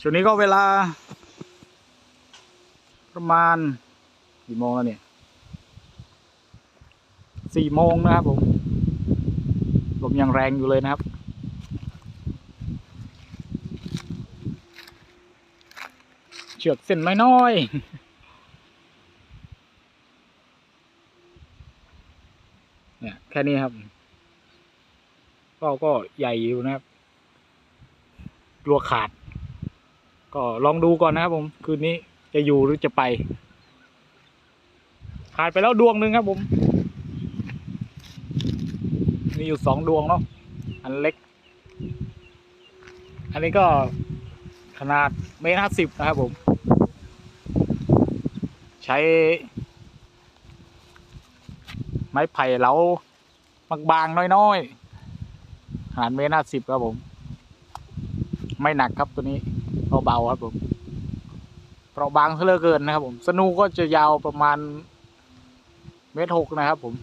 ช่วงนี้ก็เวลา ประมาณกี่โมงแล้วเนี่ยสี่โมงนะครับผมลมยังแรงอยู่เลยนะครับ เชือกเส้นไม่น้อยเนี่ยแค่นี้ครับก็ก็ใหญ่อยู่นะครับกลัวขาด ก็ลองดูก่อนนะครับผม คืนนี้จะอยู่หรือจะไปขาดไปแล้วดวงหนึ่งครับผม มีอยู่สองดวงเนาะอันเล็ก อันนี้ก็ขนาดเมตรห้าสิบนะครับผม ใช้ ไม้ไผ่เหลาบางๆน้อยๆขนาดเมตรห้าสิบครับผม ไม่หนักครับตัวนี้ เบาๆครับผมเราบางเหลือเกินนะครับผม สนูก็จะยาวประมาณเมตรหกนะครับผม